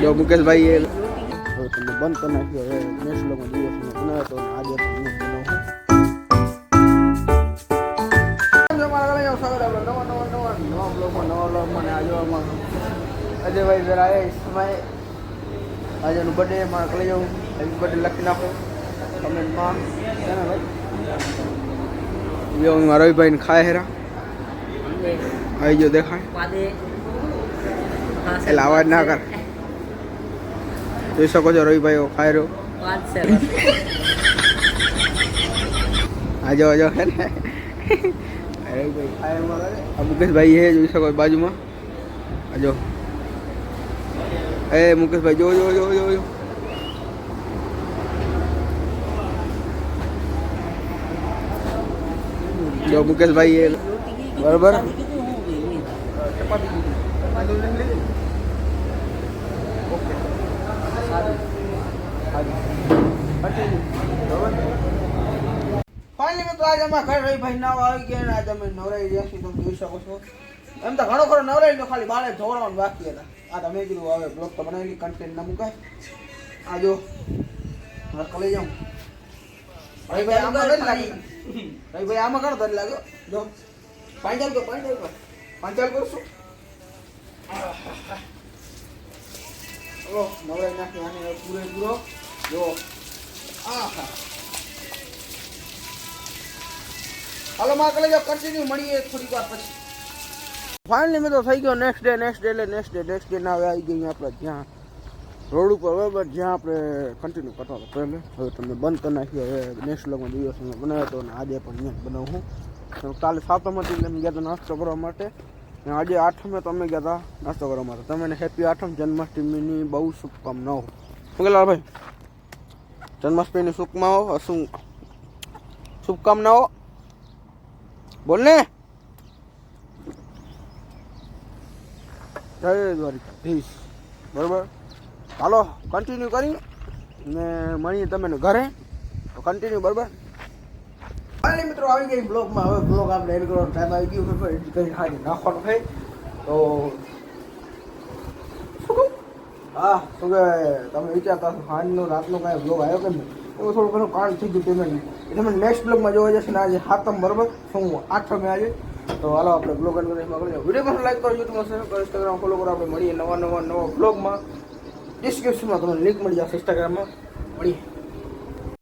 જો મુકેશભાઈ એ તમે બંધ કરી નાખ્યો. હવે નેક્સ્ટ લોકો દિવસ બનાવ્યો તો આજે પણ હું બનાવું. અજયભાઈ જરા એ સમય આજે એનું બર્થડે મારે લઈ જવું હેપી બર્થડે લખી નાખો. કમેન્ટમાં ભાઈ રવિભાઈને ખાય હેરા. આવી જો દેખાય એટલે અવાજ ના કર જોઈ શકો છો રવિભાઈ ખાઈ રહ્યો આજો આજો હે ને રવિભાઈ ખાય મુકેશભાઈ હે જોઈ શકો બાજુમાં આજો એ મુકેશભાઈ જો જો જો જો જો જો મુકેશભાઈ એ બરાબર ફાઇનલી મિત્રો, આજે અમારા ઘરે રવિભાઈ નાવ આવી ગયા આજે અમે નવરાઈ રહ્યા તમે જોઈ શકો છો. એમ તો ઘણો ખરો નવરાઈ તો ખાલી બારે જોડવાનું બાકી હતા. આ તમે કીધું, હવે બ્લોગ તો બનાવેલી કન્ટેન્ટ ના મુકાય. આ જો મારે કલે જાઉં. આમાં રવિભાઈ આમાં ઘણો તો લાગ્યો. જો પાંચ કર પાંચ કર. પાંચાલ કરશું. હાલો માં ફાઇનલી મિત્રો, થઈ ગયો નેક્સ્ટ ડે નેક્સ્ટ એટલે નેક્સ્ટ ડે નેક્સ્ટ ડે આવી ગઈ આપણે જ્યાં. રોડ ઉપર, બરાબર, જ્યાં આપણે કન્ટિન્યુ કરતા હતા પહેલે. હવે તમને બંધ કરી નાખ્યો હવે નેક્સ્ટ લગમાં દિવસ બનાવ્યો હતો અને આજે પણ અહીંયા બનાવું હું તો કાલે સાતમ હતી એટલે અમે ગયા હતા નાસ્તો કરવા માટે. અને આજે આઠમે તો અમે ગયા હતા નાસ્તો કરવા માટે. તમે હેપી આઠમ જન્માષ્ટમીની બહુ શુભકામનાઓ. શું કહેલા ભાઈ? જન્માષ્ટમીની શુભકામનાઓ? શું શુભકામનાઓ? બોલ ને. જય દ્વારકાધીશ. બરાબર? ચાલો કન્ટિન્યુ કરી ને મળીએ તમે ઘરે. તો કન્ટિન્યુ બરાબર? ફાઇનલી મિત્રો, આવી ગઈ બ્લોગમાં હવે બ્લોગ આપણે એડ કરવાનો ટાઈમ આવી ગયો છે એડિટ કરી ખાલી નાખવાનું છે. તો શું કહું? હા, શું કે તમે વિચારતા હશો હાજનો રાતનો કાંઈ બ્લોગ આવ્યો કે નહીં? એવું થોડું ઘણું કામ થઈ ગયું પેમેન્ટ એ તમે નેક્સ્ટ બ્લોગમાં જોવા જશે ને આજે હાથમ બરાબર, શું આઠમે આજે. તો હાલો, આપણે બ્લોગ એન્ડ કરી વીડિયો પણ લાઈક કરો યુટ્યુબમાં શેર કરો ઇન્સ્ટાગ્રામ ફોલો કરો. આપણે મળીએ નવા નવા નવા બ્લોગમાં ડિસ્ક્રિપ્શનમાં તમને લિંક મળી જશે ઇન્સ્ટાગ્રામમાં મળીએ.